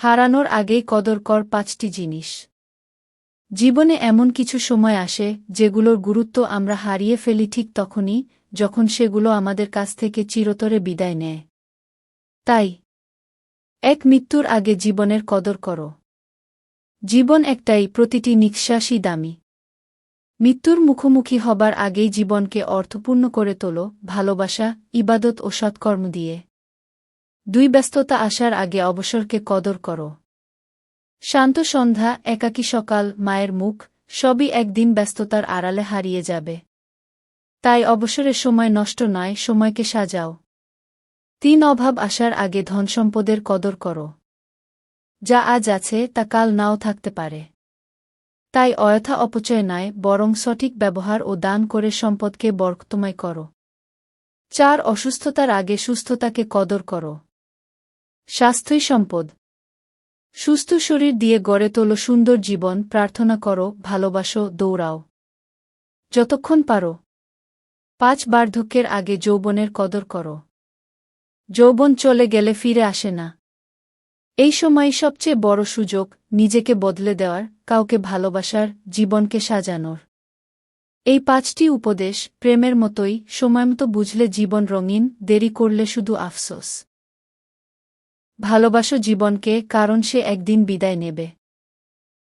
হারানোর আগেই কদর কর পাঁচটি জিনিস। জীবনে এমন কিছু সময় আসে, যেগুলোর গুরুত্ব আমরা হারিয়ে ফেলি ঠিক তখনই, যখন সেগুলো আমাদের কাছ থেকে চিরতরে বিদায় নেয়। তাই, এক মৃত্যুর আগে জীবনের কদর করো। জীবন একটাই, প্রতিটি নিঃশ্বাসই দামি। মৃত্যুর মুখোমুখি হবার আগেই জীবনকে অর্থপূর্ণ করে তোলো, ভালোবাসা, ইবাদত ও সৎকর্ম দিয়ে। দুই ব্যস্ততা আসার আগে অবসরকে কদর করো। শান্ত সন্ধ্যা, একাকী সকাল, মায়ের মুখ, সবই একদিন ব্যস্ততার আড়ালে হারিয়ে যাবে। তাই অবসরের সময় নষ্ট নয়, সময়কে সাজাও। তিন অভাব আসার আগে ধনসম্পদের কদর করো। যা আজ আছে, তা কাল নাও থাকতে পারে। তাই অযথা অপচয় নয় বরং সঠিক ব্যবহার ও দান করে সম্পদকে বরকতময় করো। চার, অসুস্থতার আগে সুস্থতাকে কদর করো। স্বাস্থ্যই সম্পদ। সুস্থ শরীর দিয়ে গড়ে তোলো সুন্দর জীবন, প্রার্থনা করো, ভালোবাসো, দৌড়াও। যতক্ষণ পারো। পাঁচ বার্ধক্যের আগে যৌবনের কদর করো। যৌবন চলে গেলে ফিরে আসে না। এই সময় সবচেয়ে বড় সুযোগ নিজেকে বদলে দেওয়ার, কাউকে ভালোবাসার, জীবনকে সাজানোর। এই পাঁচটি উপদেশ প্রেমের মতোই, সময়মতো বুঝলে জীবন রঙিন, দেরি করলে শুধু আফসোস। ভালোবাসো জীবনকে কারণ সে একদিন বিদায় নেবে।